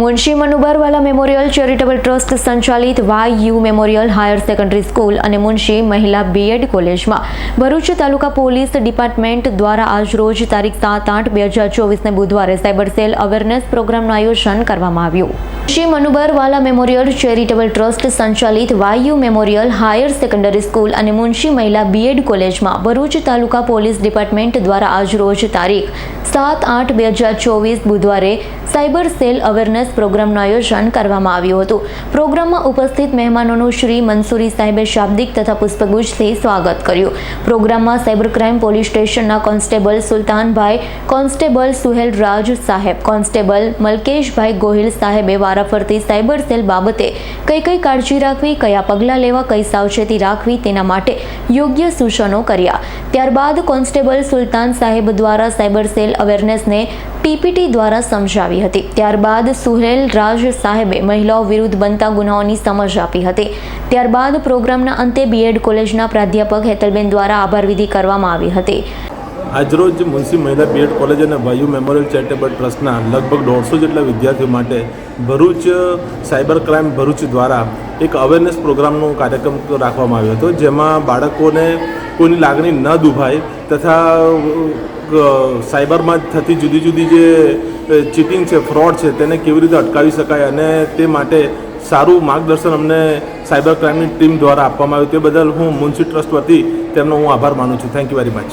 Munshi Manubarwala memorial charitable trust સંચાલિત Y U memorial higher secondary school અને મુનશી મહિલા B Ed કોલેજમાં. ભરૂચ તાલુકા પોલીસ ડિપાર્ટમેન્ટ દ્વારા આજરોજ તારીખ સાત આઠ બે હજાર ચોવીસને બુધવારે સાયબર સેલ અવેરનેસ પ્રોગ્રામનું આયોજન કરવામાં આવ્યું. Shri Manubarwala memorial charitable trust સંચાલિત વાયુ મેમોરિયલ હાયર સેકન્ડરી સ્કૂલ અને મુનશી મહિલા બીએડ કોલેજમાં ભરૂચ તાલુકા પોલીસ ડિપાર્ટમેન્ટ દ્વારા આજરોજ તારીખ સાત આઠ બે હજાર ચોવીસ બુધવારે સાયબર સેલ અવેરનેસ પ્રોગ્રામનું આયોજન કરવામાં આવ્યું હતું. પ્રોગ્રામમાં ઉપસ્થિત મહેમાનોનું શ્રી મંસૂરી સાહેબે શાબ્દિક તથા પુષ્પગુચ્છથી સ્વાગત કર્યું. પ્રોગ્રામમાં સાયબર ક્રાઇમ પોલીસ સ્ટેશનના કોન્સ્ટેબલ સુલતાનભાઈ, કોન્સ્ટેબલ સુહેલ રાજ સાહેબ, કોન્સ્ટેબલ મલકેશભાઈ ગોહિલ સાહેબે વારાફરતી સાયબર સેલ બાબતે કઈ કઈ કાળજી રાખવી, કયા પગલાં લેવા, કઈ સાવચેતી રાખવી તેના માટે યોગ્ય સૂચનો કર્યા. ત્યારબાદ કોન્સ્ટેબલ સુલતાન સાહેબ દ્વારા સાયબર સેલ અવેરનેસને પીપીટી દ્વારા સમજાવી હતી. ત્યારબાદ સુહેલ રાજ સાહેબે મહિલાઓ વિરુદ્ધ બનતા ગુનાઓની સમજ આપી હતી. ત્યારબાદ પ્રોગ્રામના અંતે બીએડ કોલેજના પ્રાધ્યાપક હેતલબેન દ્વારા આભારવિધિ કરવામાં આવી હતી. આજરોજ મુનસી મહિલા બીએડ કોલેજ અને વાયુ મેમોરિયલ ચેરિટેબલ ટ્રસ્ટના લગભગ દોઢસો જેટલા વિદ્યાર્થીઓ માટે ભરૂચ સાયબર ક્રાઇમ ભરૂચ દ્વારા એક અવેરનેસ પ્રોગ્રામનો કાર્યક્રમ રાખવામાં આવ્યો હતો, જેમાં બાળકોને કોઈની લાગણી ન દુભાય તથા સાયબરમાં થતી જુદી જુદી જે ચીટિંગ છે, ફ્રોડ છે, તેને કેવી રીતે અટકાવી શકાય અને તે માટે સારું માર્ગદર્શન અમને સાયબર ક્રાઇમની ટીમ દ્વારા આપવામાં આવ્યું. તે બદલ હું મુનસી ટ્રસ્ટ વતી તેમનો હું આભાર માનું છું. Thank you very much